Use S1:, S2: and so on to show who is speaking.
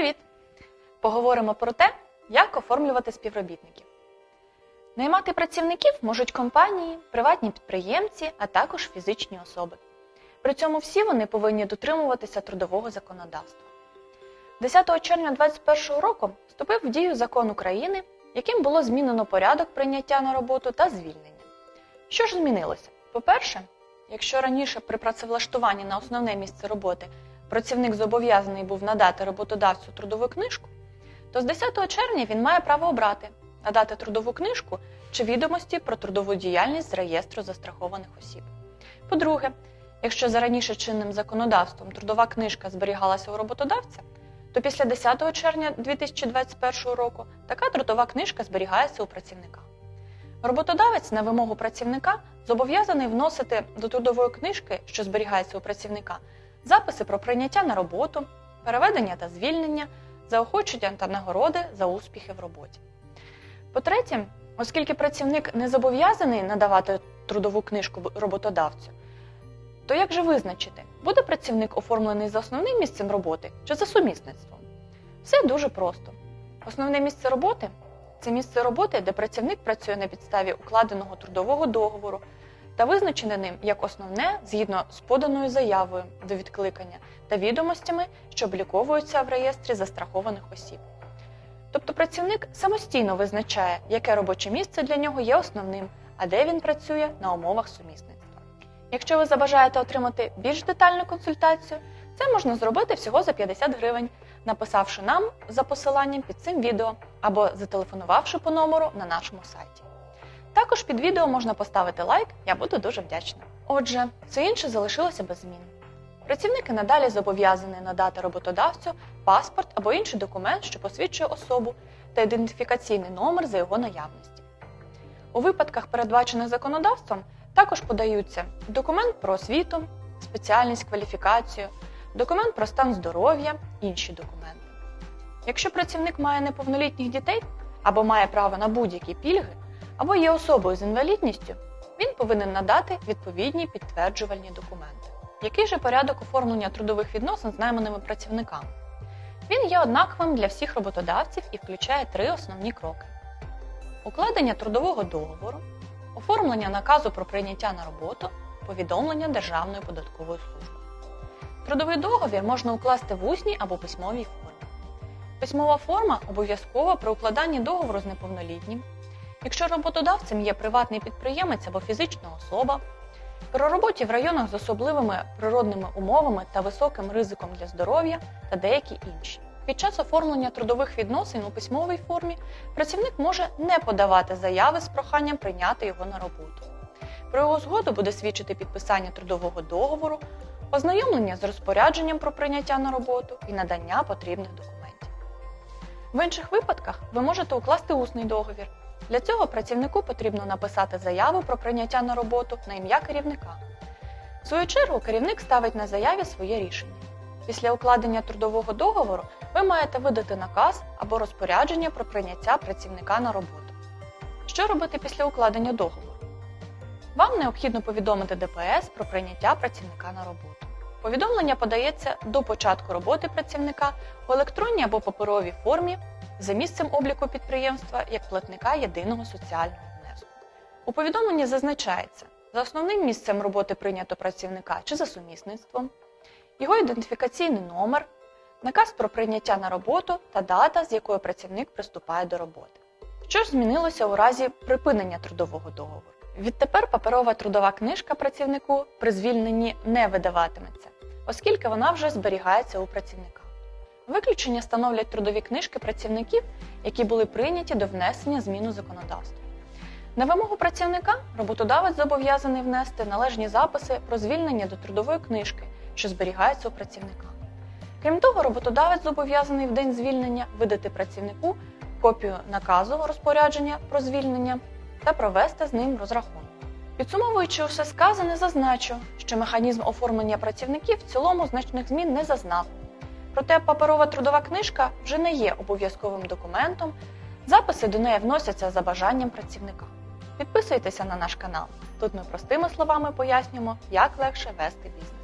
S1: Привіт! Поговоримо про те, як оформлювати співробітників. Наймати працівників можуть компанії, приватні підприємці, а також фізичні особи. При цьому всі вони повинні дотримуватися трудового законодавства. 10 червня 2021 року вступив в дію закон України, яким було змінено порядок прийняття на роботу та звільнення. Що ж змінилося? По-перше, якщо раніше при працевлаштуванні на основне місце роботи працівник зобов'язаний був надати роботодавцю трудову книжку, то з 10 червня він має право обрати надати трудову книжку чи відомості про трудову діяльність з реєстру застрахованих осіб. По-друге, якщо за раніше чинним законодавством трудова книжка зберігалася у роботодавця, то після 10 червня 2021 року така трудова книжка зберігається у працівника. Роботодавець на вимогу працівника зобов'язаний вносити до трудової книжки, що зберігається у працівника, записи про прийняття на роботу, переведення та звільнення, заохочення та нагороди за успіхи в роботі. По-третє, оскільки працівник не зобов'язаний надавати трудову книжку роботодавцю, то як же визначити, буде працівник оформлений за основним місцем роботи чи за сумісництвом? Все дуже просто. Основне місце роботи це місце роботи, де працівник працює на підставі укладеного трудового договору та визначене ним як основне згідно з поданою заявою до відкликання та відомостями, що обліковуються в реєстрі застрахованих осіб. Тобто працівник самостійно визначає, яке робоче місце для нього є основним, а де він працює на умовах сумісництва. Якщо ви забажаєте отримати більш детальну консультацію, це можна зробити всього за 50 гривень, написавши нам за посиланням під цим відео або зателефонувавши по номеру на нашому сайті. Також під відео можна поставити лайк, я буду дуже вдячна. Отже, все інше залишилося без змін. Працівник і надалі зобов'язаний надати роботодавцю паспорт або інший документ, що посвідчує особу, та ідентифікаційний номер за його наявності. У випадках, передбачених законодавством, також подаються документ про освіту, спеціальність кваліфікацію, документ про стан здоров'я, інші документи. Якщо працівник має неповнолітніх дітей або має право на будь-які пільги, або є особою з інвалідністю, він повинен надати відповідні підтверджувальні документи. Який же порядок оформлення трудових відносин з найманими працівниками? Він є однаковим для всіх роботодавців і включає три основні кроки: укладення трудового договору, оформлення наказу про прийняття на роботу, повідомлення Державної податкової служби. Трудовий договір можна укласти в усній або письмовій формі. Письмова форма обов'язкова при укладанні договору з неповнолітнім. Якщо роботодавцем є приватний підприємець або фізична особа, при роботі в районах з особливими природними умовами та високим ризиком для здоров'я та деякі інші. Під час оформлення трудових відносин у письмовій формі працівник може не подавати заяви з проханням прийняти його на роботу. Про його згоду буде свідчити підписання трудового договору, ознайомлення з розпорядженням про прийняття на роботу і надання потрібних документів. В інших випадках ви можете укласти усний договір. Для цього працівнику потрібно написати заяву про прийняття на роботу на ім'я керівника. В свою чергу керівник ставить на заяві своє рішення. Після укладення трудового договору ви маєте видати наказ або розпорядження про прийняття працівника на роботу. Що робити після укладення договору? Вам необхідно повідомити ДПС про прийняття працівника на роботу. Повідомлення подається до початку роботи працівника в електронній або паперовій формі за місцем обліку підприємства як платника єдиного соціального внеску. У повідомленні зазначається за основним місцем роботи прийнято працівника чи за сумісництвом, його ідентифікаційний номер, наказ про прийняття на роботу та дата, з якої працівник приступає до роботи. Що ж змінилося у разі припинення трудового договору? Відтепер паперова трудова книжка працівнику при звільненні не видаватиметься, оскільки вона вже зберігається у працівника. Виключення становлять трудові книжки працівників, які були прийняті до внесення змін у законодавство. На вимогу працівника роботодавець зобов'язаний внести належні записи про звільнення до трудової книжки, що зберігається у працівника. Крім того, роботодавець зобов'язаний в день звільнення видати працівнику копію наказу розпорядження про звільнення та провести з ним розрахунок. Підсумовуючи усе сказане, зазначу, що механізм оформлення працівників в цілому значних змін не зазнав. Проте паперова трудова книжка вже не є обов'язковим документом, записи до неї вносяться за бажанням працівника. Підписуйтеся на наш канал. Тут ми простими словами пояснюємо, як легше вести бізнес.